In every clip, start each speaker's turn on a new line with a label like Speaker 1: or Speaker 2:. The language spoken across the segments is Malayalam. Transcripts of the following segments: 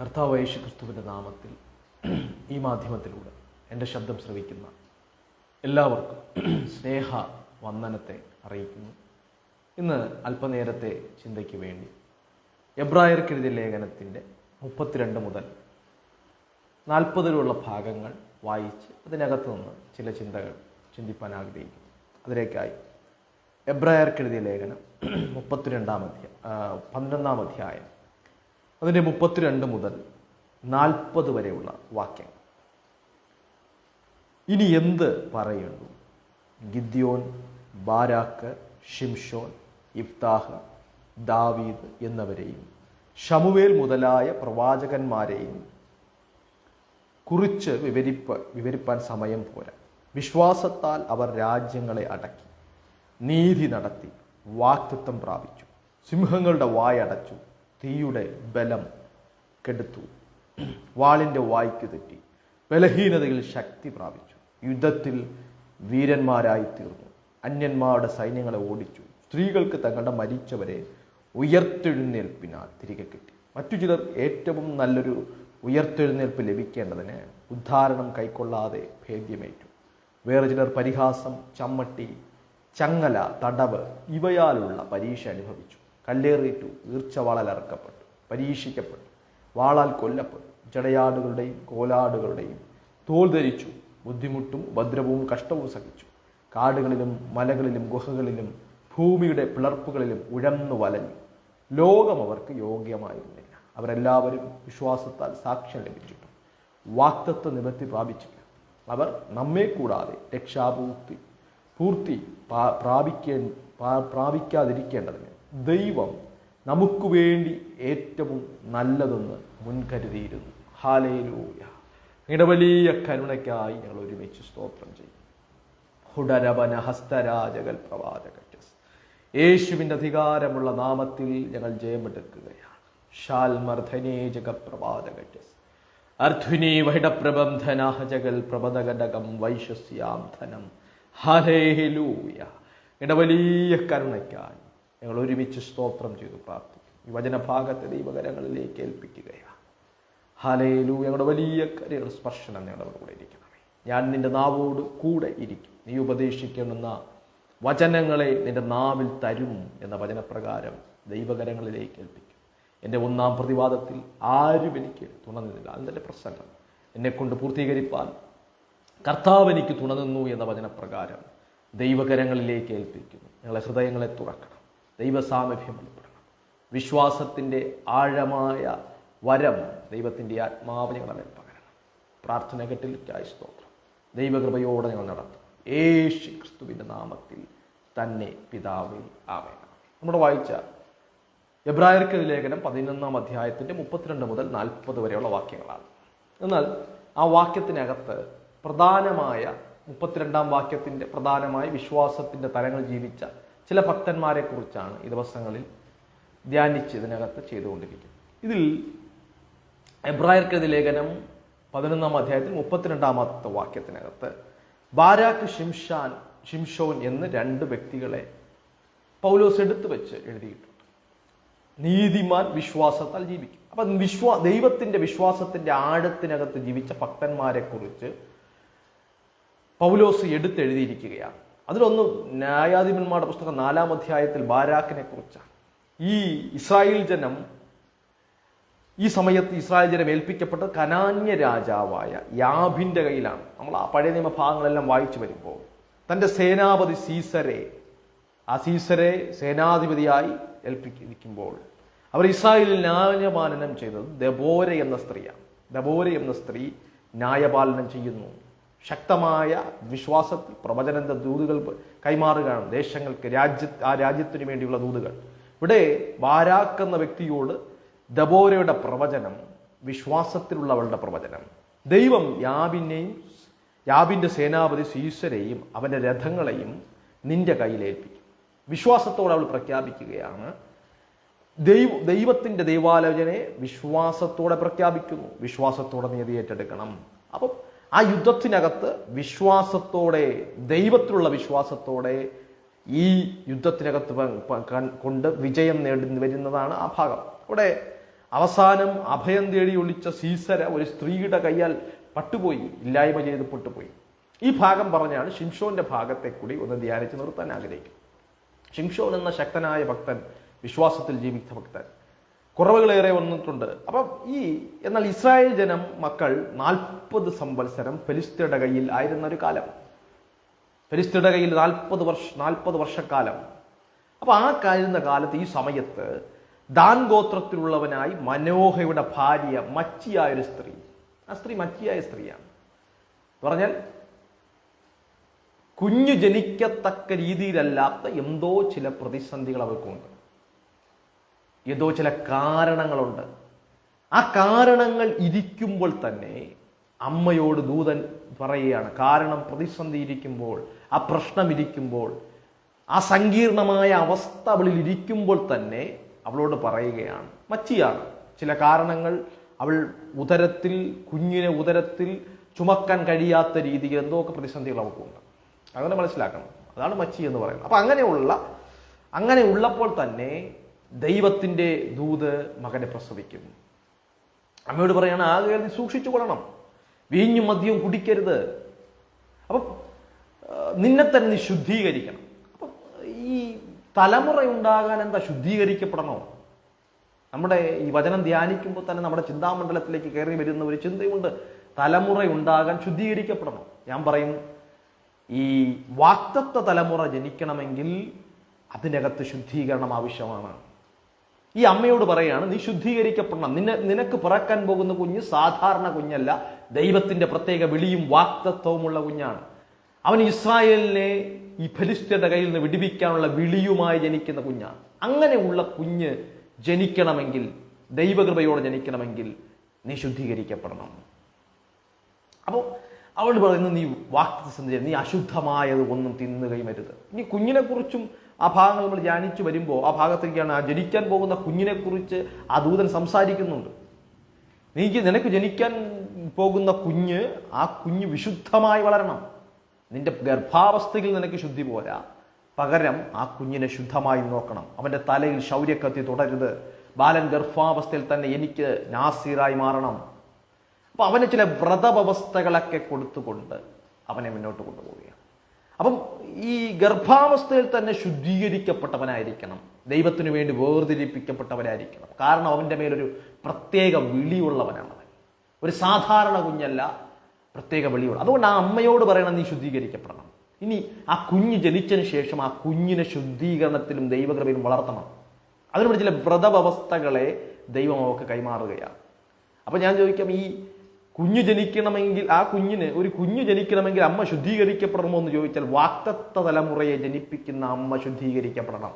Speaker 1: കർത്താവ് യേശു ക്രിസ്തുവിന്റെ നാമത്തിൽ ഈ മാധ്യമത്തിലൂടെ എന്റെ ശബ്ദം ശ്രവിക്കുന്ന എല്ലാവർക്കും സ്നേഹ വന്ദനത്തെ അറിയിക്കുന്നു. ഇന്ന് അല്പനേരത്തെ ചിന്തയ്ക്ക് വേണ്ടി എബ്രായർക്കെഴുതിയ ലേഖനത്തിന്റെ മുപ്പത്തിരണ്ട് മുതൽ നാൽപ്പതിലുള്ള ഭാഗങ്ങൾ വായിച്ച് അതിനകത്ത് നിന്ന് ചില ചിന്തകൾ ചിന്തിപ്പാൻ ആഗ്രഹിക്കുന്നു. അതിലേക്കായി എബ്രായർക്കെഴുതിയ ലേഖനം മുപ്പത്തിരണ്ടാം അധ്യായം പന്ത്രണ്ടാം അധ്യായം അതിന്റെ മുപ്പത്തിരണ്ട് മുതൽ നാൽപ്പത് വരെയുള്ള വാക്യങ്ങൾ. ഇനി എന്ത് പറയുന്നു? ഗിദ്യോൻ ബാരാക്ക് ഷിംഷോൻ ഇഫ്താഹ് ദാവീദ് എന്നിവരെയും ഷമുവേൽ മുതലായ പ്രവാചകന്മാരെയും കുറിച്ച് വിവരിപ്പ വിവരിപ്പാൻ സമയം പോരാ. വിശ്വാസത്താൽ അവർ രാജ്യങ്ങളെ അടക്കി നീതി നടത്തി വാക്തത്വം പ്രാപിച്ചു സിംഹങ്ങളുടെ വായടച്ചു തീയുടെ ബലം കെടുത്തു. വാളിന്റെ വായ്ക്ക് തെറ്റി. ബലഹീനതയിൽ ശക്തി പ്രാപിച്ചു. യുദ്ധത്തിൽ വീരന്മാരായി തീർന്നു. അന്യന്മാരുടെ സൈന്യങ്ങളെ ഓടിച്ചു. സ്ത്രീകൾക്ക് തങ്ങളുടെ മരിച്ചവരെ ഉയർത്തെഴുന്നേൽപ്പിനാൽ തിരികെ കിട്ടി. മറ്റു ചിലർ ഏറ്റവും നല്ലൊരു ഉയർത്തെഴുന്നേൽപ്പ് ലഭിക്കേണ്ടതിന് ഉദ്ധാരണം കൈക്കൊള്ളാതെ ഭേദ്യമേറ്റു. വേറെ ചിലർ പരിഹാസം ചമ്മട്ടി ചങ്ങല തടവ് ഇവയാലുള്ള പരീക്ഷ അനുഭവിച്ചു. കല്ലേറിയിട്ടു ഈർച്ചവാളലറക്കപ്പെട്ടു പരീക്ഷിക്കപ്പെട്ടു വാളാൽ കൊല്ലപ്പെട്ടു ജടയാടുകളുടെയും കോലാടുകളുടെയും തോൽ ധരിച്ചു ബുദ്ധിമുട്ടും ഉപദ്രവവും കഷ്ടവും സഹിച്ചു. കാടുകളിലും മലകളിലും ഗുഹകളിലും ഭൂമിയുടെ പിളർപ്പുകളിലും ഉഴന്നു വലഞ്ഞു. ലോകം അവർക്ക് യോഗ്യമായിരുന്നില്ല. അവരെല്ലാവരും വിശ്വാസത്താൽ സാക്ഷ്യം ലഭിച്ചിട്ടു. വാക്തത്വ നിവൃത്തി പ്രാപിച്ചില്ല. അവർ നമ്മെ കൂടാതെ രക്ഷാപൂർത്തി പൂർത്തി പ്രാ- പ്രാപിക്കേ പ്രാപിക്കാതിരിക്കേണ്ടതിന് ദൈവം നമുക്ക് വേണ്ടി ഏറ്റവും നല്ലതെന്ന് മുൻകരുതിയിരുന്നു. ഹാലേലൂയ നിങ്ങളുടെ വലിയ കരുണയ്ക്കായി ഞങ്ങൾ ഒരുമിച്ച് സ്തോത്രം ചെയ്യും. ഹുഡരവന ഹസ്തരാജകൽ പ്രവാചകറ്റസ് യേശുവിന്റെ അധികാരമുള്ള നാമത്തിൽ ഞങ്ങൾ ജയമെടുക്കുകയാണ്. ഷാൽമർധനേജക പ്രവാചകറ്റസ് അർദ്ധുനി വഹിടപ്രബന്ധനാഹജകൽ പ്രബദകടകം വൈശസ്യാം ധനം. ഹലേലൂയ ഇടവലിയ വലിയ കരുണയ്ക്കായി ഞങ്ങൾ ഒരുമിച്ച് സ്തോത്രം ചെയ്തു പ്രാർത്ഥിക്കും ഈ വചനഭാഗത്തെ ദൈവകരങ്ങളിലേക്ക് ഏൽപ്പിക്കുകയാണ്. ഹാലയിലു ഞങ്ങളുടെ വലിയ കരയുടെ സ്പർശനം ഞങ്ങളുടെ കൂടെ ഇരിക്കണമേ. ഞാൻ നിന്റെ നാവോട് കൂടെ ഇരിക്കും. നീ ഉപദേശിക്കുന്ന വചനങ്ങളെ നിന്റെ നാവിൽ തരും എന്ന വചനപ്രകാരം ദൈവകരങ്ങളിലേക്ക് ഏൽപ്പിക്കും. എന്റെ ഒന്നാം പ്രതിവാദത്തിൽ ആരും എനിക്ക് തുണന്നില്ല. അതിന്റെ പ്രസംഗം. എന്നെ കൊണ്ട് പൂർത്തീകരിപ്പാൻ കർത്താവ് എനിക്ക് തുണനിന്നു എന്ന വചനപ്രകാരം ദൈവകരങ്ങളിലേക്ക് ഏൽപ്പിക്കുന്നു. ഞങ്ങളെ ഹൃദയങ്ങളെ തുറക്കണം. ദൈവസാമീപ്യം വെളിപ്പെടണം വിശ്വാസത്തിന്റെ ആഴമായ വരം ദൈവത്തിന്റെ ആത്മാവ് ഞങ്ങളെ പകരണം. പ്രാർത്ഥന കെട്ടിലേക്കായി സ്തോത്രം. ദൈവകൃപയോടെ ഞങ്ങൾ നടത്തും. യേശു ക്രിസ്തുവിന്റെ നാമത്തിൽ തന്നെ പിതാവിൽ ആവേണം നമ്മുടെ വായിച്ച എബ്രായർക്ക് ലേഖനം പതിനൊന്നാം അധ്യായത്തിന്റെ മുപ്പത്തിരണ്ട് മുതൽ നാൽപ്പത് വരെയുള്ള വാക്യങ്ങളാണ്. എന്നാൽ ആ വാക്യത്തിനകത്ത് പ്രധാനമായ മുപ്പത്തിരണ്ടാം വാക്യത്തിന്റെ പ്രധാനമായ വിശ്വാസത്തിന്റെ തലങ്ങൾ ജീവിച്ച ചില ഭക്തന്മാരെ കുറിച്ചാണ് ഈ ദിവസങ്ങളിൽ ധ്യാനിച്ച് ഇതിനകത്ത് ചെയ്തുകൊണ്ടിരിക്കുന്നത്. ഇതിൽ എബ്രായർക്കെതി ലേഖനം പതിനൊന്നാം അധ്യായത്തിൽ മുപ്പത്തിരണ്ടാമത്തെ വാക്യത്തിനകത്ത് ബാരാക്ക് ഷിംഷാൻ ഷിംഷോൻ എന്ന് രണ്ട് വ്യക്തികളെ പൗലോസ് എടുത്തു വെച്ച് എഴുതിയിട്ടുണ്ട്. നീതിമാൻ വിശ്വാസത്താൽ ജീവിക്കും. അപ്പൊ വിശ്വാ ദൈവത്തിന്റെ വിശ്വാസത്തിന്റെ ആഴത്തിനകത്ത് ജീവിച്ച ഭക്തന്മാരെ കുറിച്ച് പൗലോസ് എടുത്തെഴുതിയിരിക്കുകയാണ്. അതിലൊന്ന് ന്യായാധിപന്മാരുടെ പുസ്തകം നാലാം അധ്യായത്തിൽ ബാരാക്കിനെ കുറിച്ചാണ്. ഈ ഇസ്രായേൽ ജനം ഈ സമയത്ത് ഇസ്രായേൽ ജനം ഏൽപ്പിക്കപ്പെട്ടത് കനാന്യ രാജാവായ യാഭിന്റെ കയ്യിലാണ്. നമ്മൾ ആ പഴയ നിയമ ഭാഗങ്ങളെല്ലാം വായിച്ചു വരുമ്പോൾ തന്റെ സേനാപതി സീസരെ ആ സീസരെ സേനാധിപതിയായി ഏൽപ്പിക്കുമ്പോൾ അവർ ഇസ്രായേലിൽ ന്യായപാലനം ചെയ്തത് ദബോര എന്ന സ്ത്രീയാണ്. ദബോര എന്ന സ്ത്രീ ന്യായപാലനം ചെയ്യുന്നു. ശക്തമായ വിശ്വാസത്തിൽ പ്രവചനന്റെ ദൂതുകൾ കൈമാറുകയാണ്. ദേശങ്ങൾക്ക് രാജ്യ ആ രാജ്യത്തിനു വേണ്ടിയുള്ള ദൂതുകൾ. ഇവിടെ ബാരാക്ക് എന്ന വ്യക്തിയോട് ദബോരയുടെ പ്രവചനം വിശ്വാസത്തിലുള്ളവളുടെ പ്രവചനം. ദൈവം യാബിനെയും യാബിന്റെ സേനാപതി സീസരെയും അവന്റെ രഥങ്ങളെയും നിന്റെ കയ്യിലേൽപ്പിക്കും വിശ്വാസത്തോടെ അവൾ പ്രഖ്യാപിക്കുകയാണ്. ദൈവ ദൈവത്തിന്റെ ദൈവാലോചനയെ വിശ്വാസത്തോടെ പ്രഖ്യാപിക്കുന്നു. വിശ്വാസത്തോടെ നീതി ഏറ്റെടുക്കണം. അപ്പം ആ യുദ്ധത്തിനകത്ത് വിശ്വാസത്തോടെ ദൈവത്തിലുള്ള വിശ്വാസത്തോടെ ഈ യുദ്ധത്തിനകത്ത് കൊണ്ട് വിജയം നേടി വരുന്നതാണ് ആ ഭാഗം. അവിടെ അവസാനം അഭയം തേടി ഒളിച്ച സീസര ഒരു സ്ത്രീയുടെ കയ്യാൽ പട്ടുപോയി ഇല്ലായ്മ ചെയ്ത് പൊട്ടുപോയി. ഈ ഭാഗം പറഞ്ഞാണ് ഷിംഷോന്റെ ഭാഗത്തെ കൂടി ഒന്ന് ധ്യാനിച്ച് നിർത്താൻ ആഗ്രഹിക്കും ഷിംഷോൻ എന്ന ശക്തനായ ഭക്തൻ വിശ്വാസത്തിൽ ജീവിച്ച ഭക്തൻ. കുറവുകളേറെ വന്നിട്ടുണ്ട്. അപ്പം ഈ എന്നാൽ ഇസ്രായേൽ ജനം മക്കൾ നാൽപ്പത് സംവത്സരം ഫെലിസ്തയുടെ കയ്യിൽ ആയിരുന്ന ഒരു കാലം. ഫെലിസ്തയുടെ കയ്യിൽ നാൽപ്പത് വർഷ നാൽപ്പത് വർഷക്കാലം. അപ്പം ആ കഴിയുന്ന കാലത്ത് ഈ സമയത്ത് ദാൻ ഗോത്രത്തിലുള്ളവനായി മനോഹയുടെ ഭാര്യ മച്ചിയായ ഒരു സ്ത്രീ. ആ സ്ത്രീ മച്ചിയായ സ്ത്രീയാണ്. പറഞ്ഞാൽ കുഞ്ഞു ജനിക്കത്തക്ക രീതിയിലല്ലാത്ത എന്തോ ചില പ്രതിസന്ധികൾ അവർക്കുണ്ട്. ഏതോ ചില കാരണങ്ങളുണ്ട്. ആ കാരണങ്ങൾ ഇരിക്കുമ്പോൾ തന്നെ അമ്മയോട് ദൂതൻ പറയുകയാണ്. കാരണം പ്രതിസന്ധി ഇരിക്കുമ്പോൾ ആ പ്രശ്നം ഇരിക്കുമ്പോൾ ആ സങ്കീർണമായ അവസ്ഥ അവളിൽ ഇരിക്കുമ്പോൾ തന്നെ അവളോട് പറയുകയാണ്. മച്ചിയാണ്. ചില കാരണങ്ങൾ അവൾ ഉദരത്തിൽ കുഞ്ഞിനെ ഉദരത്തിൽ ചുമക്കാൻ കഴിയാത്ത രീതിയിൽ എന്തൊക്കെ പ്രതിസന്ധികൾ അവൾക്കുണ്ട്. അങ്ങനെ മനസ്സിലാക്കണം. അതാണ് മച്ചി എന്ന് പറയുന്നത്. അപ്പൊ അങ്ങനെയുള്ള അങ്ങനെ ഉള്ളപ്പോൾ തന്നെ ദൈവത്തിന്റെ ദൂത് മകനെ പ്രസവിക്കും. അമ്മയോട് പറയാണ് ആകെ നീ സൂക്ഷിച്ചു കൊള്ളണം. വീഞ്ഞും മദ്യവും കുടിക്കരുത്. അപ്പം നിന്നെ തന്നെ നീ ശുദ്ധീകരിക്കണം. അപ്പം ഈ തലമുറ ഉണ്ടാകാൻ എന്താ ശുദ്ധീകരിക്കപ്പെടണോ? നമ്മുടെ ഈ വചനം ധ്യാനിക്കുമ്പോൾ തന്നെ നമ്മുടെ ചിന്താമണ്ഡലത്തിലേക്ക് കയറി വരുന്ന ഒരു ചിന്തയുണ്ട് തലമുറ ഉണ്ടാകാൻ ശുദ്ധീകരിക്കപ്പെടണം? ഞാൻ പറയും ഈ വാക്തത്വ തലമുറ ജനിക്കണമെങ്കിൽ അതിനകത്ത് ശുദ്ധീകരണം ആവശ്യമാണ്. ഈ അമ്മയോട് പറയാണ് നീ ശുദ്ധീകരിക്കപ്പെടണം. നിന്നെ നിനക്ക് പിറക്കാൻ പോകുന്ന കുഞ്ഞ് സാധാരണ കുഞ്ഞല്ല. ദൈവത്തിന്റെ പ്രത്യേക വിളിയും വാക്തത്വവുമുള്ള കുഞ്ഞാണ്. അവൻ ഇസ്രായേലിനെ ഈ ഫലിസ്ത്യയുടെ കയ്യിൽ നിന്ന് വിടിവിക്കാനുള്ള വിളിയുമായി ജനിക്കുന്ന കുഞ്ഞാണ്. അങ്ങനെയുള്ള കുഞ്ഞ് ജനിക്കണമെങ്കിൽ ദൈവകൃപയോടെ ജനിക്കണമെങ്കിൽ നീ ശുദ്ധീകരിക്കപ്പെടണം. അപ്പോൾ അവൾ പറയുന്നത് നീ വാക്തസന്ധി നീ അശുദ്ധമായത് ഒന്നും തിന്നുകയും വരുത് ഇനി കുഞ്ഞിനെ കുറിച്ചും ആ ഭാഗങ്ങൾ നമ്മൾ ധ്യാനിച്ചു വരുമ്പോൾ ആ ഭാഗത്തേക്കാണ് ആ ജനിക്കാൻ പോകുന്ന കുഞ്ഞിനെക്കുറിച്ച് ആ ദൂതൻ സംസാരിക്കുന്നുണ്ട്. നീക്ക് നിനക്ക് ജനിക്കാൻ പോകുന്ന കുഞ്ഞ് ആ കുഞ്ഞ് വിശുദ്ധമായി വളരണം. നിന്റെ ഗർഭാവസ്ഥയിൽ നിനക്ക് ശുദ്ധി പോരാ. പകരം ആ കുഞ്ഞിനെ ശുദ്ധമായി നോക്കണം. അവന്റെ തലയിൽ ശൗര്യക്കത്തി തുടരുത്. ബാലൻ ഗർഭാവസ്ഥയിൽ തന്നെ എനിക്ക് നാസീറായി മാറണം. അപ്പം അവന് ചില വ്രതവ്യവസ്ഥകളൊക്കെ കൊടുത്തുകൊണ്ട് അവനെ മുന്നോട്ട് കൊണ്ടുപോവുകയാണ്. അപ്പം ഈ ഗർഭാവസ്ഥയിൽ തന്നെ ശുദ്ധീകരിക്കപ്പെട്ടവനായിരിക്കണം. ദൈവത്തിന് വേണ്ടി വേർതിരിപ്പിക്കപ്പെട്ടവനായിരിക്കണം. കാരണം അവന്റെ മേലൊരു പ്രത്യേക വിളിയുള്ളവനാണ് ഒരു സാധാരണ കുഞ്ഞല്ല പ്രത്യേക വിളിയുള്ള അതുകൊണ്ട് ആ അമ്മയോട് പറയണം നീ ശുദ്ധീകരിക്കപ്പെടണം. ഇനി ആ കുഞ്ഞ് ജനിച്ചതിന് ശേഷം ആ കുഞ്ഞിനെ ശുദ്ധീകരണത്തിലും ദൈവകൃപയിലും വളർത്തണം. അതിനുവേണ്ടി ചില വ്രതവ്യവസ്ഥകളെ ദൈവം അവർക്ക് കൈമാറുകയാണ്. അപ്പൊ ഞാൻ ചോദിക്കാം ഈ കുഞ്ഞു ജനിക്കണമെങ്കിൽ ആ കുഞ്ഞിന് ഒരു കുഞ്ഞു ജനിക്കണമെങ്കിൽ അമ്മ ശുദ്ധീകരിക്കപ്പെടണമോ എന്ന് ചോദിച്ചാൽ വാക്തത്വ തലമുറയെ ജനിപ്പിക്കുന്ന അമ്മ ശുദ്ധീകരിക്കപ്പെടണം.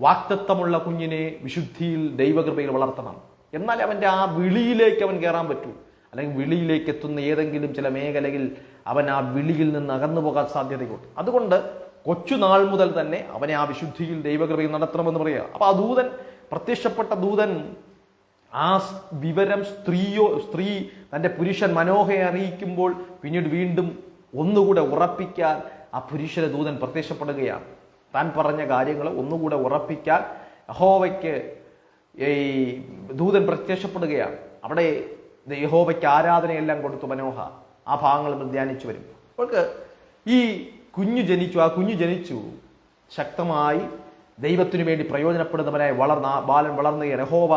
Speaker 1: വാക്തത്വമുള്ള കുഞ്ഞിനെ വിശുദ്ധിയിൽ ദൈവകൃപയിൽ വളർത്തണം. എന്നാൽ അവന്റെ ആ വിളിയിലേക്ക് അവൻ കയറാൻ പറ്റൂ. അല്ലെങ്കിൽ വിളിയിലേക്ക് എത്തുന്ന ഏതെങ്കിലും ചില മേഖലയിൽ അവൻ ആ വിളിയിൽ നിന്ന് അകന്നു പോകാൻ സാധ്യതയുണ്ട്. അതുകൊണ്ട് കൊച്ചുനാൾ മുതൽ തന്നെ അവനെ ആ വിശുദ്ധിയിൽ ദൈവകൃപയിൽ നടത്തണമെന്ന് പറയുക. അപ്പൊ ആ ദൂതൻ പ്രത്യക്ഷപ്പെട്ട ദൂതൻ ആ വിവരം സ്ത്രീയോ സ്ത്രീ തന്റെ പുരുഷൻ മനോഹയെ അറിയിക്കുമ്പോൾ പിന്നീട് വീണ്ടും ഒന്നുകൂടെ ഉറപ്പിക്കാൻ ആ പുരുഷന് ദൂതൻ പ്രത്യക്ഷപ്പെടുകയാണ്. താൻ പറഞ്ഞ കാര്യങ്ങൾ ഒന്നുകൂടെ ഉറപ്പിക്കാൻ യഹോവയ്ക്ക് ഈ ദൂതൻ പ്രത്യക്ഷപ്പെടുകയാണ്. അവിടെ യഹോവയ്ക്ക് ആരാധനയെല്ലാം കൊടുത്തു മനോഹ. ആ ഭാഗങ്ങൾ നമ്മൾ ധ്യാനിച്ചു വരും. അവൾക്ക് ഈ കുഞ്ഞു ജനിച്ചു ആ കുഞ്ഞു ജനിച്ചു ശക്തമായി ദൈവത്തിനു വേണ്ടി പ്രയോജനപ്പെടുന്നവനായി വളർന്ന ബാലൻ വളർന്ന യഹോവ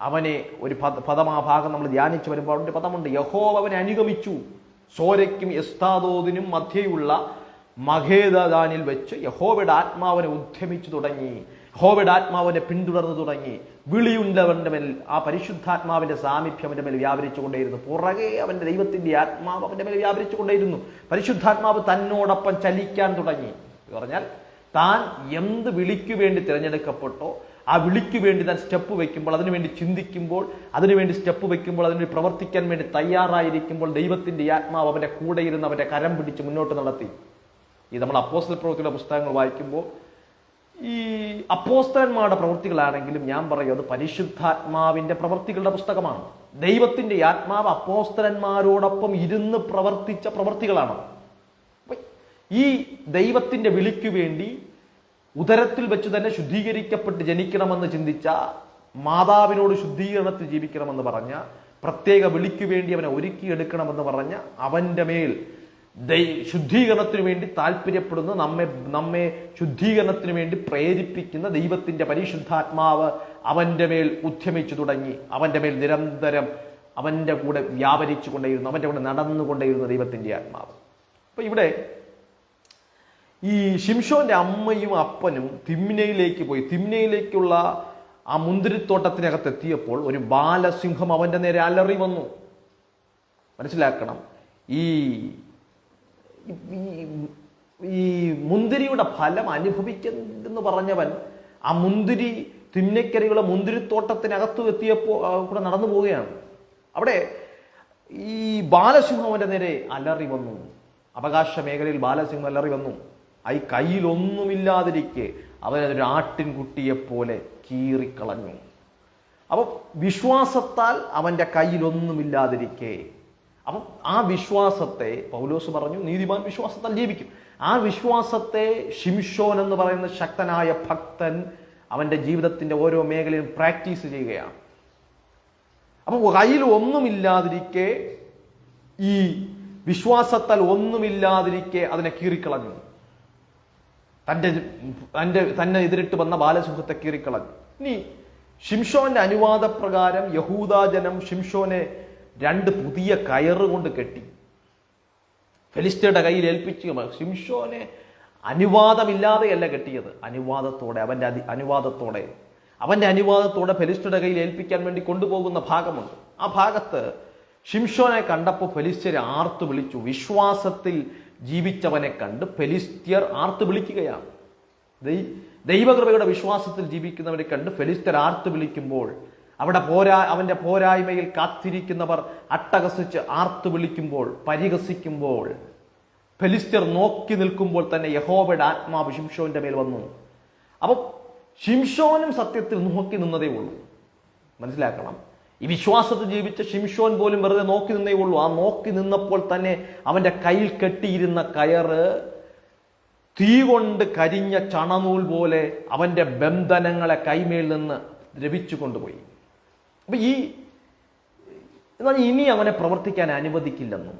Speaker 1: അവനെ ഒരു പദ ആ ഭാഗം നമ്മൾ ധ്യാനിച്ചു വരുമ്പോൾ അവന്റെ പദമുണ്ട്. യഹോവ അവനെ അനുഗമിച്ചു. സോരയ്ക്കും എസ്താദോദിനും മധ്യയുള്ള മഹേദാനിൽ വെച്ച് യഹോവയുടെ ആത്മാവനെ ഉദ്യമിച്ചു തുടങ്ങി. യഹോവയുടെ ആത്മാവിനെ പിന്തുടർന്നു തുടങ്ങി. വിളിയുണ്ടവന്റെ മേൽ ആ പരിശുദ്ധാത്മാവിന്റെ സാമീപ്യം അവന്റെ മേൽ വ്യാപരിച്ചു കൊണ്ടേയിരുന്നു. പുറകെ അവന്റെ ദൈവത്തിന്റെ ആത്മാവ് അവന്റെ മേൽ വ്യാപരിച്ചു കൊണ്ടേയിരുന്നു. പരിശുദ്ധാത്മാവ് തന്നോടൊപ്പം ചലിക്കാൻ തുടങ്ങി. എന്ന് പറഞ്ഞാൽ താൻ എന്ത് വിളിക്കു വേണ്ടി തിരഞ്ഞെടുക്കപ്പെട്ടോ ആ വിളിക്ക് വേണ്ടി താൻ സ്റ്റെപ്പ് വയ്ക്കുമ്പോൾ അതിനുവേണ്ടി ചിന്തിക്കുമ്പോൾ അതിനുവേണ്ടി സ്റ്റെപ്പ് വയ്ക്കുമ്പോൾ അതിനുവേണ്ടി പ്രവർത്തിക്കാൻ വേണ്ടി തയ്യാറായിരിക്കുമ്പോൾ ദൈവത്തിന്റെ ആത്മാവ് അവന്റെ കൂടെ ഇരുന്ന് അവന്റെ കരം പിടിച്ച് മുന്നോട്ട് നടത്തി. ഈ നമ്മൾ അപ്പോസ്റ്റൽ പ്രവൃത്തിയുടെ പുസ്തകങ്ങൾ വായിക്കുമ്പോൾ ഈ അപ്പോസ്തലന്മാരുടെ പ്രവൃത്തികളാണെങ്കിലും ഞാൻ പറയും അത് പരിശുദ്ധാത്മാവിന്റെ പ്രവൃത്തികളുടെ പുസ്തകമാണ്. ദൈവത്തിന്റെ ആത്മാവ് അപ്പോസ്തലന്മാരോടൊപ്പം ഇരുന്ന് പ്രവർത്തിച്ച പ്രവൃത്തികളാണ് ഈ ദൈവത്തിന്റെ വിളിക്കു വേണ്ടി ഉദരത്തിൽ വെച്ച് തന്നെ ശുദ്ധീകരിക്കപ്പെട്ട് ജനിക്കണമെന്ന് ചിന്തിച്ച മാതാവിനോട് ശുദ്ധീകരണത്തിൽ ജീവിക്കണമെന്ന് പറഞ്ഞ പ്രത്യേക വിളിക്ക് വേണ്ടി അവനെ ഒരുക്കിയെടുക്കണമെന്ന് പറഞ്ഞ അവന്റെ മേൽ ശുദ്ധീകരണത്തിന് വേണ്ടി താല്പര്യപ്പെടുന്ന നമ്മെ നമ്മെ ശുദ്ധീകരണത്തിനു വേണ്ടി പ്രേരിപ്പിക്കുന്ന ദൈവത്തിന്റെ പരിശുദ്ധാത്മാവ് അവന്റെ മേൽ ഉദ്യമിച്ചു തുടങ്ങി അവന്റെ മേൽ നിരന്തരം അവന്റെ കൂടെ വ്യാപരിച്ചു കൊണ്ടേയിരുന്നു അവന്റെ കൂടെ നടന്നുകൊണ്ടേയിരുന്ന ദൈവത്തിന്റെ ആത്മാവ്. അപ്പൊ ഇവിടെ ഈ ഷിംഷോന്റെ അമ്മയും അപ്പനും തിമ്നയിലേക്ക് പോയി. തിമ്നയിലേക്കുള്ള ആ മുന്തിരിത്തോട്ടത്തിനകത്ത് എത്തിയപ്പോൾ ഒരു ബാലസിംഹം അവന്റെ നേരെ അലറി വന്നു. മനസ്സിലാക്കണം. ഈ ഈ- മുന്തിരിയുടെ ഫലം അനുഭവിക്കുന്നെന്ന് പറഞ്ഞവൻ ആ മുന്തിരി തിമ്നക്കരികളെ മുന്തിരിത്തോട്ടത്തിനകത്ത് എത്തിയപ്പോൾ കൂടെ നടന്നു പോവുകയാണ്. അവിടെ ഈ ബാലസിംഹം അവന്റെ നേരെ അലറി വന്നു. അവകാശ മേഖലയിൽ ബാലസിംഹം അലറി വന്നു. ആ ഈ കയ്യിലൊന്നുമില്ലാതിരിക്കെ അവനതൊരു ആട്ടിൻകുട്ടിയെ പോലെ കീറിക്കളഞ്ഞു. അപ്പം വിശ്വാസത്താൽ അവന്റെ കയ്യിലൊന്നുമില്ലാതിരിക്കെ. അപ്പം ആ വിശ്വാസത്തെ പൗലോസ് പറഞ്ഞു നീതിമാൻ വിശ്വാസത്താൽ ജീവിക്കും. ആ വിശ്വാസത്തെ ഷിംഷോൻ എന്ന് പറയുന്ന ശക്തനായ ഭക്തൻ അവന്റെ ജീവിതത്തിന്റെ ഓരോ മേഖലയിലും പ്രാക്ടീസ് ചെയ്യുകയാണ്. അപ്പോൾ കയ്യിൽ ഒന്നുമില്ലാതിരിക്കെ ഈ വിശ്വാസത്താൽ ഒന്നുമില്ലാതിരിക്കെ അതിനെ കീറിക്കളഞ്ഞു. തന്റെ തന്റെ തന്നെ എതിരിട്ട് വന്ന ബാലസുഖത്തെ കീറിക്കളഞ്ഞു. ഇനി ഷിംഷോന്റെ അനുവാദപ്രകാരം യഹൂദാജനം ഷിംഷോനെ രണ്ട് പുതിയ കയറ് കൊണ്ട് കെട്ടി. ഫെലിസ്റ്റയുടെ കയ്യിൽ ഏൽപ്പിച്ചു ഷിംഷോനെ അനുവാദമില്ലാതെയല്ല കെട്ടിയത്. അനുവാദത്തോടെ അവന്റെ അതി അനുവാദത്തോടെ. അവന്റെ അനുവാദത്തോടെ ഫെലിസ്റ്റയുടെ കയ്യിൽ ഏൽപ്പിക്കാൻ വേണ്ടി കൊണ്ടുപോകുന്ന ഭാഗമുണ്ട്. ആ ഭാഗത്ത് ഷിംഷോനെ കണ്ടപ്പോൾ ഫെലിസ്റ്റർ ആർത്തു വിളിച്ചു. വിശ്വാസത്തിൽ ജീവിച്ചവനെ കണ്ട് ഫെലിസ്ത്യർ ആർത്ത് വിളിക്കുകയാണ്. ദൈവകൃപയുടെ വിശ്വാസത്തിൽ ജീവിക്കുന്നവരെ കണ്ട് ഫെലിസ്ത്യർ ആർത്ത് വിളിക്കുമ്പോൾ അവിടെ പോരാ അവന്റെ പോരായ്മയിൽ കാത്തിരിക്കുന്നവർ അട്ടഹസിച്ച് ആർത്ത് വിളിക്കുമ്പോൾ പരിഹസിക്കുമ്പോൾ ഫെലിസ്റ്റർ നോക്കി നിൽക്കുമ്പോൾ തന്നെ യഹോബയുടെ ആത്മാവ് ഷിംഷോന്റെ മേൽ വന്നു. അപ്പൊ ഷിംഷോനും സത്യത്തിൽ നോക്കി നിന്നതേ ഉള്ളൂ. മനസ്സിലാക്കണം. ഈ വിശ്വാസത്തിൽ ജീവിച്ച ഷിംഷോൻ പോലും വെറുതെ നോക്കി നിന്നേ ഉള്ളൂ. ആ നോക്കി നിന്നപ്പോൾ തന്നെ അവന്റെ കയ്യിൽ കെട്ടിയിരുന്ന കയറ് തീ കൊണ്ട് കരിഞ്ഞ ചണനൂൽ പോലെ അവന്റെ ബന്ധനങ്ങളെ കൈമേൽ നിന്ന് ദ്രവിച്ചു കൊണ്ടുപോയി. അപ്പൊ ഈ എന്നാൽ ഇനി അവനെ പ്രവർത്തിക്കാൻ അനുവദിക്കില്ലെന്നും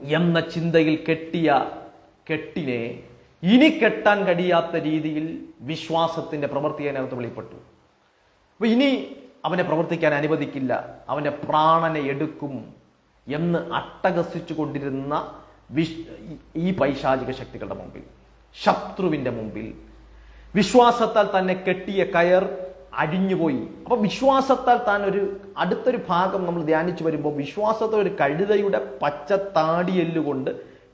Speaker 1: എന്ന ചിന്തയിൽ കെട്ടിയ കെട്ടിനെ ഇനി കെട്ടാൻ കഴിയാത്ത രീതിയിൽ വിശ്വാസത്തിന്റെ പ്രവൃത്തി വെളിപ്പെട്ടു. അപ്പൊ ഇനി അവനെ പ്രവർത്തിക്കാൻ അനുവദിക്കില്ല. അവന്റെ പ്രാണനെ എടുക്കും എന്ന് അട്ടഹസിച്ചു കൊണ്ടിരുന്ന വിശ് ഈ പൈശാചിക ശക്തികളുടെ മുമ്പിൽ ശത്രുവിന്റെ മുമ്പിൽ. വിശ്വാസത്താൽ തന്നെ കെട്ടിയ കയർ അഴിഞ്ഞുപോയി അപ്പൊ വിശ്വാസത്താൽ താൻ ഒരു അടുത്തൊരു ഭാഗം നമ്മൾ ധ്യാനിച്ചു വരുമ്പോൾ വിശ്വാസത്തെ ഒരു കഴുതയുടെ പച്ച താടിയെല്ലുകൊണ്ട്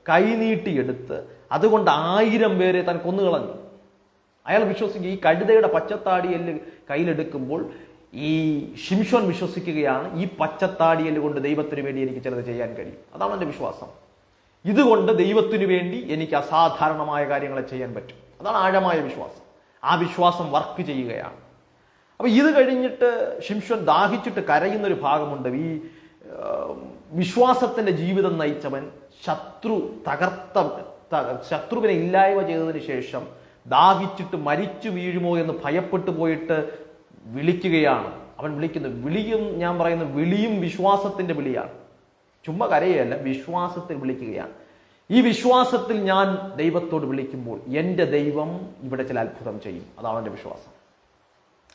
Speaker 1: കൈനീട്ടിയെടുത്ത് അതുകൊണ്ട് ആയിരം പേരെ താൻ കൊന്നുകളഞ്ഞു. അയാൾ വിശ്വസിക്കുക ഈ കഴുതയുടെ പച്ചത്താടിയെല്ല് കയ്യിലെടുക്കുമ്പോൾ ഈ ഷിംഷോൻ വിശ്വസിക്കുകയാണ് ഈ പച്ചത്താടിയൽ കൊണ്ട് ദൈവത്തിന് വേണ്ടി എനിക്ക് ചിലത് ചെയ്യാൻ കഴിയും. അതാണ് എന്റെ വിശ്വാസം. ഇതുകൊണ്ട് ദൈവത്തിനു വേണ്ടി എനിക്ക് അസാധാരണമായ കാര്യങ്ങളെ ചെയ്യാൻ പറ്റും. അതാണ് ആഴമായ വിശ്വാസം. ആ വിശ്വാസം വർക്ക് ചെയ്യുകയാണ്. അപ്പൊ ഇത് കഴിഞ്ഞിട്ട് ഷിംഷോൻ ദാഹിച്ചിട്ട് കരയുന്ന ഒരു ഭാഗമുണ്ട്. ഈ വിശ്വാസത്തിന്റെ ജീവിതം നയിച്ചവൻ ശത്രു തകർത്ത ശത്രുവിനെ ഇല്ലായ്മ ചെയ്തതിന് ശേഷം ദാഹിച്ചിട്ട് മരിച്ചു വീഴുമോ എന്ന് ഭയപ്പെട്ടു പോയിട്ട് വിളിക്കുകയാണ്. അവൻ വിളിക്കുന്നു. വിളിയും ഞാൻ പറയുന്ന വിളിയും വിശ്വാസത്തിന്റെ വിളിയാണ്. ചുമ്മാ കരയല്ല വിശ്വാസത്തിൽ വിളിക്കുകയാണ്. ഈ വിശ്വാസത്തിൽ ഞാൻ ദൈവത്തോട് വിളിക്കുമ്പോൾ എന്റെ ദൈവം ഇവിടെ ചില അത്ഭുതം ചെയ്യും. അതാണ് എന്റെ വിശ്വാസം.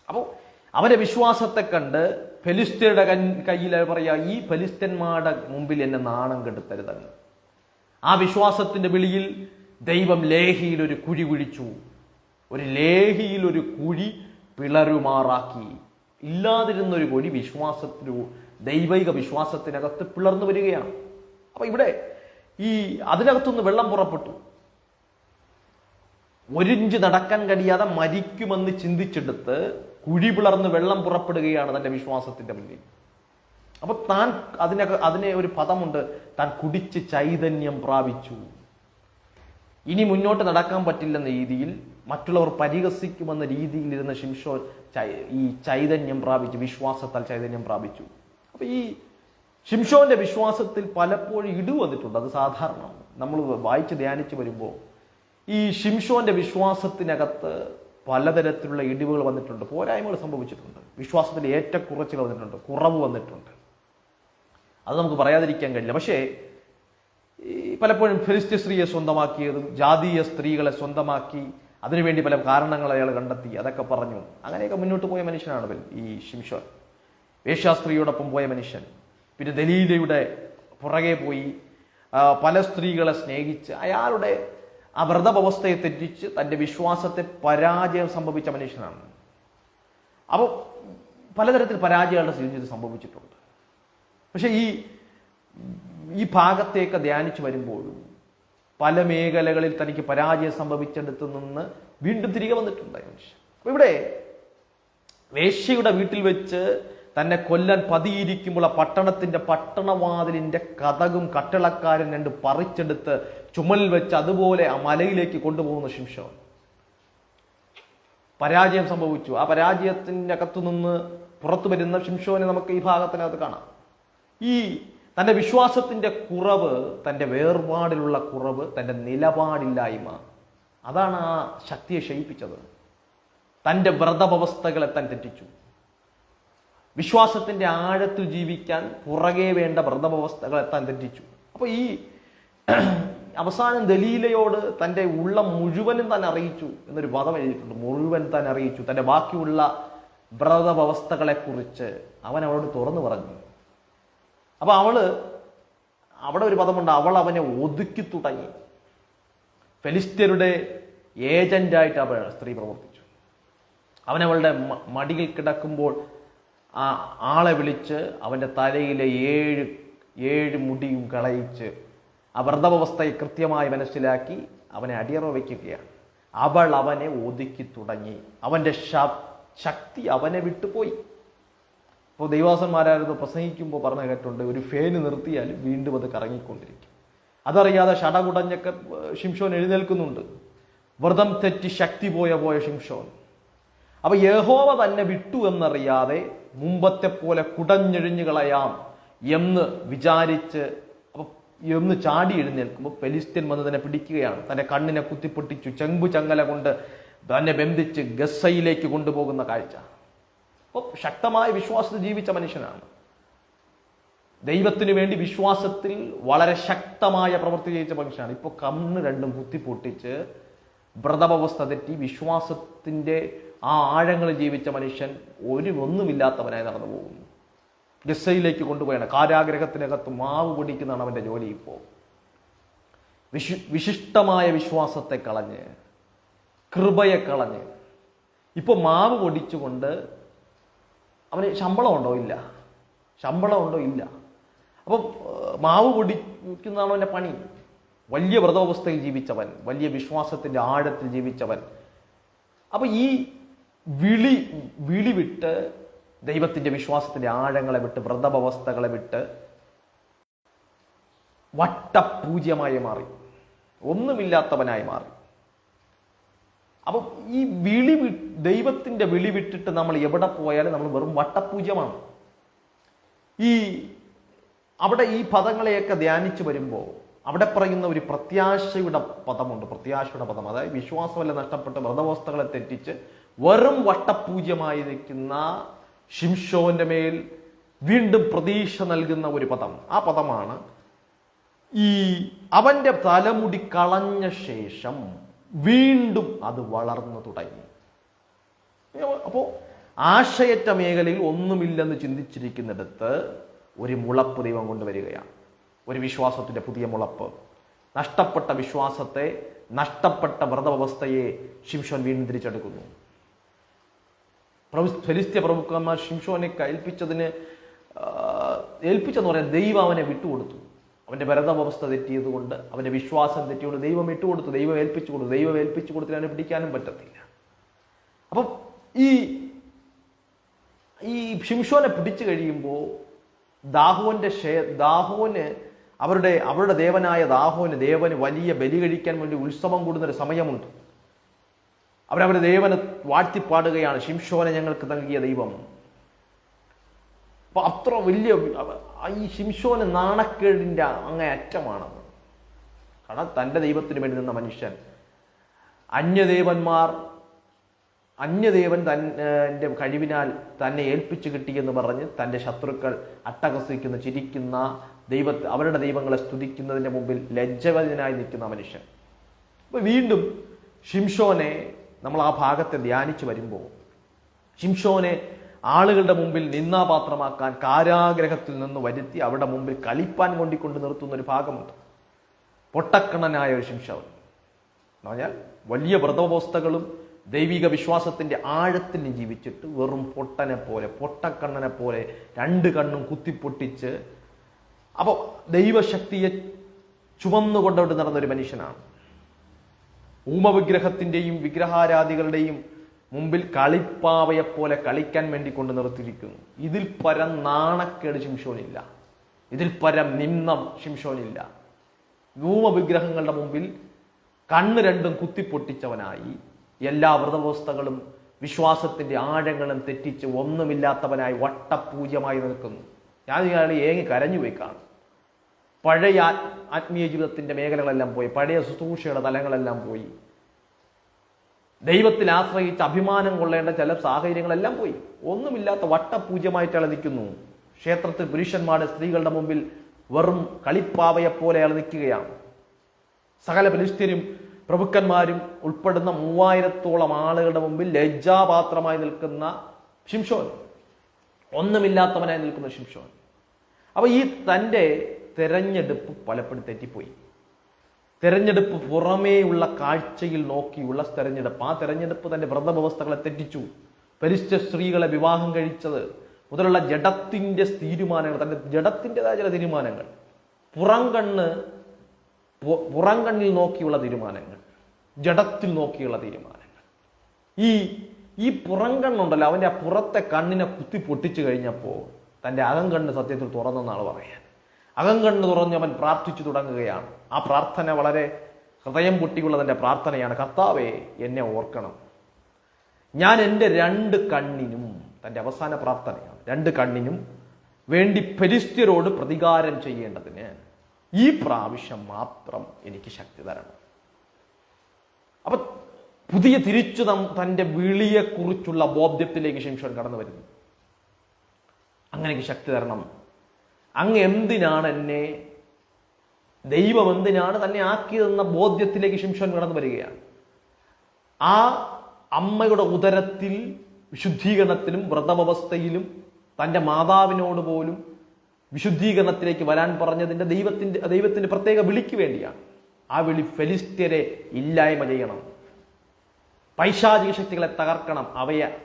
Speaker 1: അപ്പോൾ അവന്റെ വിശ്വാസത്തെ കണ്ട് ഫെലിസ്ത്യരുടെ കൻ- കയ്യിൽ പറയാ ഈ ഫെലിസ്ത്യന്മാരുടെ മുമ്പിൽ എന്നെ നാണം കെടുത്തരുതെന്ന് ആ വിശ്വാസത്തിന്റെ വിളിയിൽ ദൈവം ലേഹിയിൽ ഒരു കുഴി കുഴിച്ചു ഒരു ലേഹിയിൽ ഒരു കുഴി പിളരുമാറാക്കി. ഇല്ലാതിരുന്ന ഒരു വിശ്വാസത്തിനു ദൈവിക വിശ്വാസത്തിനകത്ത് പിളർന്നു വരികയാണ്. അപ്പൊ ഇവിടെ ഈ അതിനകത്തുനിന്ന് വെള്ളം പുറപ്പെട്ടു. ഒരിഞ്ച് നടക്കാൻ കഴിയാതെ മരിക്കുമെന്ന് ചിന്തിച്ചെടുത്ത് കുഴി പിളർന്ന് വെള്ളം പുറപ്പെടുകയാണ് തന്റെ വിശ്വാസത്തിന്റെ മുന്നിൽ. അപ്പൊ താൻ അതിനെ അതിനെ ഒരു പദമുണ്ട് താൻ കുടിച്ച് ചൈതന്യം പ്രാപിച്ചു. ഇനി മുന്നോട്ട് നടക്കാൻ പറ്റില്ലെന്ന രീതിയിൽ മറ്റുള്ളവർ പരിഹസിക്കുമെന്ന രീതിയിലിരുന്ന ശിംഷോൻ ഈ ചൈതന്യം പ്രാപിച്ചു വിശ്വാസത്താൽ ചൈതന്യം പ്രാപിച്ചു. അപ്പൊ ഈ ശിംഷോന്റെ വിശ്വാസത്തിൽ പലപ്പോഴും ഇടിവ് വന്നിട്ടുണ്ട് അത് സാധാരണമാണ്. നമ്മൾ വായിച്ച് ധ്യാനിച്ച് വരുമ്പോൾ ഈ ശിംഷോന്റെ വിശ്വാസത്തിനകത്ത് പലതരത്തിലുള്ള ഇടിവുകൾ വന്നിട്ടുണ്ട് പോരായ്മകൾ സംഭവിച്ചിട്ടുണ്ട്. വിശ്വാസത്തിൽ ഏറ്റക്കുറച്ചുകൾ വന്നിട്ടുണ്ട് കുറവ് വന്നിട്ടുണ്ട്. അത് നമുക്ക് പറയാതിരിക്കാൻ കഴിയില്ല. പക്ഷേ പലപ്പോഴും ഫെലിസ്ത്യ സ്ത്രീയെ സ്വന്തമാക്കിയതും ജാതീയ സ്ത്രീകളെ സ്വന്തമാക്കി അതിനുവേണ്ടി പല കാരണങ്ങൾ അയാൾ കണ്ടെത്തി അതൊക്കെ പറഞ്ഞു. അങ്ങനെയൊക്കെ മുന്നോട്ട് പോയ മനുഷ്യനാണ് ഈ ശിംഷോൻ വേശ്യാസ്ത്രീയോടൊപ്പം പോയ മനുഷ്യൻ. പിന്നെ ദലീലയുടെ പുറകെ പോയി പല സ്ത്രീകളെ സ്നേഹിച്ച് അയാളുടെ ആ വ്രതവ്യവസ്ഥയെ തെറ്റിച്ച് തന്റെ വിശ്വാസത്തെ പരാജയം സംഭവിച്ച മനുഷ്യനാണ്. അപ്പോൾ പലതരത്തിൽ പരാജയങ്ങളുടെ ജീവിതത്തിൽ സംഭവിച്ചിട്ടുണ്ട്. പക്ഷേ ഈ ഈ ഭാഗത്തേക്ക് ധ്യാനിച്ചു വരുമ്പോഴും പല മേഖലകളിൽ തനിക്ക് പരാജയം സംഭവിച്ചെടുത്ത് നിന്ന് വീണ്ടും തിരികെ വന്നിട്ടുണ്ട് മനുഷ്യൻ. അപ്പൊ ഇവിടെ വേശ്യയുടെ വീട്ടിൽ വെച്ച് തന്നെ കൊല്ലാൻ പതിയിരിക്കുമ്പോൾ ആ പട്ടണത്തിന്റെ പട്ടണവാതിലിന്റെ കഥകും കട്ടിളക്കാരൻ രണ്ട് പറിച്ചെടുത്ത് ചുമലിൽ വെച്ച് അതുപോലെ ആ മലയിലേക്ക് കൊണ്ടുപോകുന്ന ശിംശോൻ പരാജയം സംഭവിച്ചു. ആ പരാജയത്തിന്റെ അകത്തു നിന്ന് പുറത്തു വരുന്ന ശിംഷോനെ നമുക്ക് ഈ ഭാഗത്തിനകത്ത് കാണാം. ഈ തന്റെ വിശ്വാസത്തിന്റെ കുറവ് തന്റെ വേർപാടിലുള്ള കുറവ് തന്റെ നിലപാടില്ലായ്മ. അതാണ് ആ ശക്തിയെ ക്ഷയിപ്പിച്ചത്. തന്റെ വ്രതവസ്ഥകളെ താൻ തെറ്റിച്ചു. വിശ്വാസത്തിന്റെ ആഴത്തിൽ ജീവിക്കാൻ പുറകെ വേണ്ട വ്രതവസ്ഥകളെ താൻ തെറ്റിച്ചു. അപ്പോൾ ഈ അവസാനം ദലീലയോട് തന്റെ ഉള്ളം മുഴുവനും തന്നെ അറിയിച്ചു എന്നൊരു പദം എഴുതിയിട്ടുണ്ട്. മുഴുവൻ തന്നെ അറിയിച്ചു. തന്റെ ബാക്കിയുള്ള വ്രതവ്യവസ്ഥകളെക്കുറിച്ച് കുറിച്ച് അവൻ അവളോട് തുറന്നു പറഞ്ഞു. അപ്പൊ അവൾ അവിടെ ഒരു പദമുണ്ട് അവൾ അവനെ ഒതുക്കി തുടങ്ങി. ഫെലിസ്ത്യരുടെ ഏജന്റായിട്ട് അവൾ സ്ത്രീ പ്രവർത്തിച്ചു. അവനവളുടെ മടിയിൽ കിടക്കുമ്പോൾ ആ ആളെ വിളിച്ച് അവന്റെ തലയിലെ ഏഴ് ഏഴ് മുടിയും കളയിച്ച് ആ വ്രതവ്യവസ്ഥയെ കൃത്യമായി മനസ്സിലാക്കി അവനെ അടിയറ വയ്ക്കുകയാണ്. അവൾ അവനെ ഒതുക്കി തുടങ്ങി. അവന്റെ ശക്തി അവനെ വിട്ടുപോയി. ഇപ്പോൾ ദൈവാസന്മാരായിരുന്നു പ്രസംഗിക്കുമ്പോൾ പറഞ്ഞ കേട്ടുണ്ട് ഒരു ഫേന് നിർത്തിയാൽ വീണ്ടും അത് കറങ്ങിക്കൊണ്ടിരിക്കും. അതറിയാതെ ഷടകുടഞ്ഞൊക്കെ ഷിംഷോൻ എഴുന്നേൽക്കുന്നുണ്ട്. വ്രതം തെറ്റി ശക്തി പോയ പോയ ഷിംഷോൻ. അപ്പൊ യഹോവ തന്നെ വിട്ടു എന്നറിയാതെ മുമ്പത്തെ പോലെ കുടഞ്ഞെഴിഞ്ഞു കളയാം എന്ന് വിചാരിച്ച് എന്ന് ചാടി എഴുന്നേൽക്കുമ്പോൾ പെലിസ്ത്യൻ വന്ന് തന്നെ പിടിക്കുകയാണ്. തന്റെ കണ്ണിനെ കുത്തിപ്പൊട്ടിച്ചു ചെമ്പു ചങ്ങല കൊണ്ട് തന്നെ ബന്ധിച്ച് ഗസയിലേക്ക് കൊണ്ടുപോകുന്ന കാഴ്ച. അപ്പോൾ ശക്തമായ വിശ്വാസത്തിൽ ജീവിച്ച മനുഷ്യനാണ്. ദൈവത്തിന് വേണ്ടി വിശ്വാസത്തിൽ വളരെ ശക്തമായ പ്രവൃത്തി ചെയ്യിച്ച മനുഷ്യനാണ്. ഇപ്പോൾ കണ്ണ് രണ്ടും കുത്തിപ്പൊട്ടിച്ച് വ്രതവസ്ഥ തെറ്റി വിശ്വാസത്തിന്റെ ആ ആഴങ്ങളിൽ ജീവിച്ച മനുഷ്യൻ ഒരു ഒന്നുമില്ലാത്തവനായി നടന്നു പോകുന്നു. ഗസയിലേക്ക് കൊണ്ടുപോയാണ്. കാരാഗ്രഹത്തിനകത്ത് മാവ് പൊടിക്കുന്നതാണ് അവന്റെ ജോലി ഇപ്പോൾ. വിശു വിശിഷ്ടമായ വിശ്വാസത്തെ കളഞ്ഞ് കൃപയെ കളഞ്ഞ്. ഇപ്പോൾ മാവ് പൊടിച്ചുകൊണ്ട് അവന് ശമ്പളം ഉണ്ടോ ഇല്ല. ശമ്പളം ഉണ്ടോ ഇല്ല. അപ്പം മാവ് പൊടിക്കുന്നതാണ് അവന്റെ പണി. വലിയ വ്രതാവസ്ഥയിൽ ജീവിച്ചവൻ വലിയ വിശ്വാസത്തിന്റെ ആഴത്തിൽ ജീവിച്ചവൻ. അപ്പം ഈ വിളി വിളി വിട്ട് ദൈവത്തിന്റെ വിശ്വാസത്തിന്റെ ആഴങ്ങളെ വിട്ട് വ്രതവസ്ഥകളെ വിട്ട് വട്ടപൂജ്യമായി മാറി. ഒന്നുമില്ലാത്തവനായി മാറി. അപ്പം ഈ വിളി ദൈവത്തിന്റെ വിളി വിട്ടിട്ട് നമ്മൾ എവിടെ പോയാലും നമ്മൾ വെറും വട്ടപൂജ്യമാണ്. ഈ അവിടെ ഈ പദങ്ങളെയൊക്കെ ധ്യാനിച്ചു വരുമ്പോൾ അവിടെ പറയുന്ന ഒരു പ്രത്യാശയുടെ പദമുണ്ട്. പ്രത്യാശയുടെ പദം. അതായത് വിശ്വാസമല്ല നഷ്ടപ്പെട്ട് വ്രതവസ്ഥകളെ തെറ്റിച്ച് വെറും വട്ടപൂജ്യമായി നിൽക്കുന്ന ഷിംഷോന്റെ മേൽ വീണ്ടും പ്രതീക്ഷ നൽകുന്ന ഒരു പദം. ആ പദമാണ് ഈ അവന്റെ തലമുടി കളഞ്ഞ ശേഷം വീണ്ടും അത് വളർന്നു തുടങ്ങി. അപ്പോൾ ആശയറ്റ മേഖലയിൽ ഒന്നുമില്ലെന്ന് ചിന്തിച്ചിരിക്കുന്നിടത്ത് ഒരു മുളപ്പ് ദൈവം കൊണ്ടുവരികയാണ് ഒരു വിശ്വാസത്തിന്റെ പുതിയ മുളപ്പ്. നഷ്ടപ്പെട്ട വിശ്വാസത്തെ നഷ്ടപ്പെട്ട വ്രതവ്യവസ്ഥയെ ശിംഷോൻ വീണ്ടും തിരിച്ചെടുക്കുന്നു. പ്രഭു- ഫെലിസ്ത്യ പ്രഭുക്കന്മാർ ശിംഷോനെ ഏൽപ്പിച്ചതിന് ഏൽപ്പിച്ചെന്ന് പറയാൻ ദൈവം അവനെ വിട്ടുകൊടുത്തു. അവന്റെ ഭരതവസ്ഥ തെറ്റിയതുകൊണ്ട് അവന്റെ വിശ്വാസം തെറ്റിയോണ്ട് ദൈവം ഇട്ടുകൊടുത്തു ദൈവം ഏൽപ്പിച്ചു കൊടുത്തു ദൈവം ഏൽപ്പിച്ചു കൊടുത്തിട്ട് അവനെ പിടിക്കാനും പറ്റത്തില്ല. അപ്പം ഈ ഈ ഷിംഷോനെ പിടിച്ചു കഴിയുമ്പോൾ ദാഹുവിന്റെ ഷേ ദാഹുവിന് അവരുടെ അവരുടെ ദേവനായ ദാഹുവിന് ദേവന് വലിയ ബലി കഴിക്കാൻ വേണ്ടി ഉത്സവം കൂടുന്ന ഒരു സമയമുണ്ട്. അവരവരുടെ ദേവനെ വാഴ്ത്തിപ്പാടുകയാണ് ഷിംഷോനെ ഞങ്ങൾക്ക് നൽകിയ ദൈവം. അപ്പൊ അത്ര വലിയ ഈ ഷിംഷോന് നാണക്കേടിന്റെ അങ്ങേ അറ്റമാണത്. കാരണം തന്റെ ദൈവത്തിന് വേണ്ടി നിന്ന മനുഷ്യൻ. അന്യദേവന്മാർ അന്യദേവൻ തന്റെ കഴിവിനാൽ തന്നെ ഏൽപ്പിച്ചു കിട്ടിയെന്ന് പറഞ്ഞ് തന്റെ ശത്രുക്കൾ അട്ടഹസിക്കുന്ന ചിരിക്കുന്ന ദൈവത്തെ അവരുടെ ദൈവങ്ങളെ സ്തുതിക്കുന്നതിന്റെ മുമ്പിൽ ലജ്ജവനായി നിൽക്കുന്ന മനുഷ്യൻ. അപ്പൊ വീണ്ടും ഷിംഷോനെ നമ്മൾ ആ ഭാഗത്തെ ധ്യാനിച്ചു വരുമ്പോൾ ഷിംഷോനെ ആളുകളുടെ മുമ്പിൽ നിന്നാപാത്രമാക്കാൻ കാരാഗ്രഹത്തിൽ നിന്ന് വരുത്തി അവിടെ മുമ്പിൽ കളിപ്പാൻ കൊണ്ടിക്കൊണ്ട് നിർത്തുന്ന ഒരു ഭാഗമുണ്ട്. പൊട്ടക്കണ്ണനായ ഒരു ശിംഷവൻ എന്ന് പറഞ്ഞാൽ വലിയ വ്രതവസ്ഥകളും ദൈവിക വിശ്വാസത്തിന്റെ ആഴത്തിന് ജീവിച്ചിട്ട് വെറും പൊട്ടനെ പോലെ പൊട്ടക്കണ്ണനെ പോലെ രണ്ട് കണ്ണും കുത്തിപ്പൊട്ടിച്ച് അപ്പോൾ ദൈവശക്തിയെ ചുമന്നുകൊണ്ടോട്ട് നടന്ന ഒരു മനുഷ്യനാണ്. ഊമവിഗ്രഹത്തിന്റെയും വിഗ്രഹാരാധികളുടെയും മുമ്പിൽ കളിപ്പാവയെപ്പോലെ കളിക്കാൻ വേണ്ടി കൊണ്ട് നിർത്തിയിരിക്കുന്നു. ഇതിൽ പരം നാണക്കേട് ശിംഷോനില്ല ഇതിൽ പരം നിന്നം ശിംഷോനില്ല വിഗ്രഹങ്ങളുടെ മുമ്പിൽ കണ്ണ് രണ്ടും കുത്തിപ്പൊട്ടിച്ചവനായി. എല്ലാ വ്രതവ്യവസ്ഥകളും വിശ്വാസത്തിന്റെ ആഴങ്ങളും തെറ്റിച്ച് ഒന്നുമില്ലാത്തവനായി വട്ടപൂജ്യമായി നിൽക്കുന്നു. ഞാൻ ഇയാളെ ഏങ്ങി കരഞ്ഞു പോയി കാണും. പഴയ ആത്മീയ ജീവിതത്തിന്റെ മേഖലകളെല്ലാം പോയി. പഴയ ശുശ്രൂഷയുടെ തലങ്ങളെല്ലാം പോയി. ദൈവത്തിൽ ആശ്രയിച്ച് അഭിമാനം കൊള്ളേണ്ട ചില സാഹചര്യങ്ങളെല്ലാം പോയി. ഒന്നുമില്ലാത്ത വട്ടപൂജ്യമായിട്ട് അളനിക്കുന്നു ക്ഷേത്രത്തിൽ പുരുഷന്മാരുടെ സ്ത്രീകളുടെ മുമ്പിൽ വെറും കളിപ്പാവയെപ്പോലെ അളനിക്കുകയാണ് സകല ബലിസ്ഥരും പ്രഭുക്കന്മാരും ഉൾപ്പെടുന്ന മൂവായിരത്തോളം ആളുകളുടെ മുമ്പിൽ ലജ്ജാപാത്രമായി നിൽക്കുന്ന ശിംഷോൻ ഒന്നുമില്ലാത്തവനായി നിൽക്കുന്ന ശിംഷോൻ അപ്പൊ ഈ തന്റെ തെരഞ്ഞെടുപ്പ് പലപ്പോഴും തെറ്റിപ്പോയി. തെരഞ്ഞെടുപ്പ് പുറമേയുള്ള കാഴ്ചയിൽ നോക്കിയുള്ള തെരഞ്ഞെടുപ്പ്. ആ തെരഞ്ഞെടുപ്പ് തന്റെ വ്രതവ്യവസ്ഥകളെ തെറ്റിച്ചു. പരിശ സ്ത്രീകളെ വിവാഹം കഴിച്ചത്. മുതലുള്ള ജഡത്തിന്റെ തീരുമാനങ്ങൾ തന്റെ ജഡത്തിന്റെതായ ചില തീരുമാനങ്ങൾ. പുറം കണ്ണ് പുറം കണ്ണിൽ നോക്കിയുള്ള തീരുമാനങ്ങൾ. ജഡത്തിൽ നോക്കിയുള്ള തീരുമാനങ്ങൾ. ഈ ഈ പുറം കണ്ണുണ്ടല്ലോ അവന്റെ ആ പുറത്തെ കണ്ണിനെ കുത്തി പൊട്ടിച്ചു കഴിഞ്ഞപ്പോൾ തന്റെ അകം കണ്ണ് സത്യത്തിൽ തുറന്നെന്നാണ് പറയാൻ. അകം കണ്ണ് അവൻ പ്രാർത്ഥിച്ചു തുടങ്ങുകയാണ്. ആ പ്രാർത്ഥന വളരെ ഹൃദയം പൊട്ടിയുള്ളതിന്റെ പ്രാർത്ഥനയാണ്. കർത്താവേ എന്നെ ഓർക്കണം. ഞാൻ എന്റെ രണ്ട് കണ്ണിനും തന്റെ അവസാന പ്രാർത്ഥനയാണ് രണ്ട് കണ്ണിനും വേണ്ടി പരിസ്ഥിരോട് പ്രതികാരം ചെയ്യേണ്ടതിന് ഈ പ്രാവശ്യം മാത്രം എനിക്ക് ശക്തി തരണം. അപ്പൊ പുതിയ തിരിച്ചു തന്റെ വിളിയെക്കുറിച്ചുള്ള ബോധ്യത്തിലേക്ക് ശിംഷോൻ കടന്നു വരുന്നു. അങ്ങനെ ശക്തി തരണം. അങ്ങ് എന്തിനാണ് എന്നെ ദൈവം എന്തിനാണ് തന്നെ ആക്കിയതെന്ന ബോധ്യത്തിലേക്ക് ശിംഷോൻ കടന്നു വരികയാണ്. ആ അമ്മയുടെ ഉദരത്തിൽ വിശുദ്ധീകരണത്തിലും വ്രതമവസ്ഥയിലും തന്റെ മാതാവിനോട് പോലും വിശുദ്ധീകരണത്തിലേക്ക് വരാൻ പറഞ്ഞതിന്റെ ദൈവത്തിന്റെ ദൈവത്തിന്റെ പ്രത്യേക വിളിക്ക് വേണ്ടിയാണ്. ആ വിളി ഫെലിസ്റ്റരെ ഇല്ലായ്മ ചെയ്യണം. പൈശാചിക ശക്തികളെ തകർക്കണം. അവയെ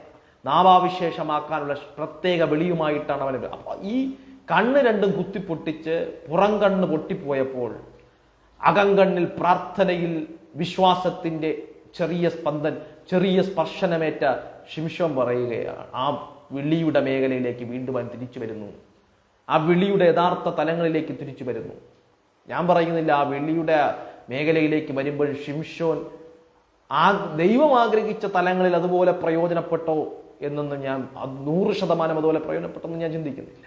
Speaker 1: നാവാവിശേഷമാക്കാനുള്ള പ്രത്യേക വിളിയുമായിട്ടാണ് അവൻ അപ്പോൾ ഈ കണ്ണ് രണ്ടും കുത്തിപ്പൊട്ടിച്ച് പുറം കണ്ണ് പൊട്ടിപ്പോയപ്പോൾ അകങ്കണ്ണിൽ പ്രാർത്ഥനയിൽ വിശ്വാസത്തിന്റെ ചെറിയ സ്പന്ദൻ ചെറിയ സ്പർശനമേറ്റ ശിംശം പറയുകയാണ് ആ വിളിയുടെ മേഖലയിലേക്ക് വീണ്ടും അവൻ തിരിച്ചു വരുന്നു. ആ വിളിയുടെ യഥാർത്ഥ തലങ്ങളിലേക്ക് തിരിച്ചു വരുന്നു. ഞാൻ പറയുന്നില്ല ആ വിളിയുടെ മേഖലയിലേക്ക് വരുമ്പോൾ ഷിംഷോൻ ആ ദൈവം ആഗ്രഹിച്ച തലങ്ങളിൽ അതുപോലെ പ്രയോജനപ്പെട്ടോ എന്നൊന്നും ഞാൻ നൂറ് ശതമാനം അതുപോലെ പ്രയോജനപ്പെട്ടെന്ന് ഞാൻ ചിന്തിക്കുന്നില്ല.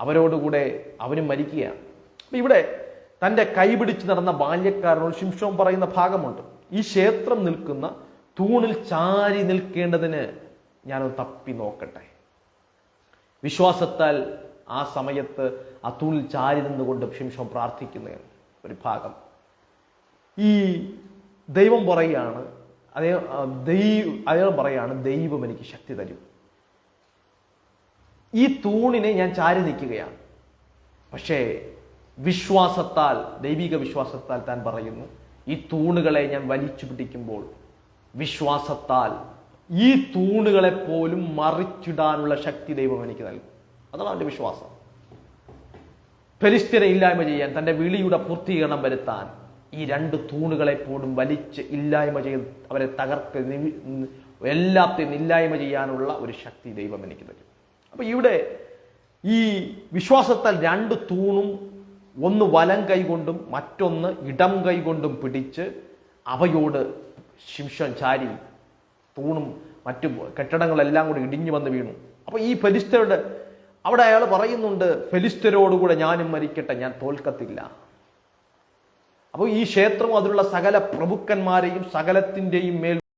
Speaker 1: അവരോടുകൂടെ അവനും മരിക്കുകയാണ്. അപ്പൊ ഇവിടെ തന്റെ കൈപിടിച്ച് നടന്ന ബാല്യക്കാരനോട് ശിംഷോം പറയുന്ന ഭാഗമുണ്ട്. ഈ ക്ഷേത്രം നിൽക്കുന്ന തൂണിൽ ചാരി നിൽക്കേണ്ടതിന് ഞാനൊന്ന് തപ്പി നോക്കട്ടെ. വിശ്വാസത്താൽ ആ സമയത്ത് ആ തൂണിൽ ചാരി നിന്നുകൊണ്ട് ശിംഷോം പ്രാർത്ഥിക്കുന്ന ഒരു ഭാഗം. ഈ ദൈവം പറയുകയാണ് അതേ ദൈവം അയാൾ പറയാണ് ദൈവം എനിക്ക് ശക്തി തരും. ഈ തൂണിനെ ഞാൻ ചാരി നിൽക്കുകയാണ്. പക്ഷേ വിശ്വാസത്താൽ ദൈവിക വിശ്വാസത്താൽ താൻ പറയുന്നു ഈ തൂണുകളെ ഞാൻ വലിച്ചു പിടിക്കുമ്പോൾ വിശ്വാസത്താൽ ഈ തൂണുകളെ പോലും മറിച്ചിടാനുള്ള ശക്തി ദൈവം എനിക്ക് നൽകും. അതാണ് അവന്റെ വിശ്വാസം. പരിസ്ഥിര ഇല്ലായ്മ ചെയ്യാൻ തന്റെ വിളിയുടെ പൂർത്തീകരണം വരുത്താൻ ഈ രണ്ട് തൂണുകളെ പോലും വലിച്ച് ഇല്ലായ്മ ചെയ്ത് അവരെ തകർത്ത് എല്ലാത്തെയും ഇല്ലായ്മ ചെയ്യാനുള്ള ഒരു ശക്തി ദൈവം എനിക്ക് തരും അപ്പൊ ഇവിടെ ഈ വിശ്വാസത്താൽ രണ്ട് തൂണും ഒന്ന് വലം കൈകൊണ്ടും മറ്റൊന്ന് ഇടം കൈകൊണ്ടും പിടിച്ച് അവയോട് ശിംഷൻ ചാരി തൂണും മറ്റു കെട്ടിടങ്ങളെല്ലാം കൂടി ഇടിഞ്ഞു വന്ന് വീണു. അപ്പൊ ഈ ഫെലിസ്തരുടെ അവിടെ അയാൾ പറയുന്നുണ്ട് ഫെലിസ്തരോടുകൂടെ ഞാനും മരിക്കട്ടെ ഞാൻ തോൽക്കത്തില്ല. അപ്പോൾ ഈ ക്ഷേത്രം അതിലുള്ള സകല പ്രഭുക്കന്മാരെയും സകലത്തിന്റെയും മേൽ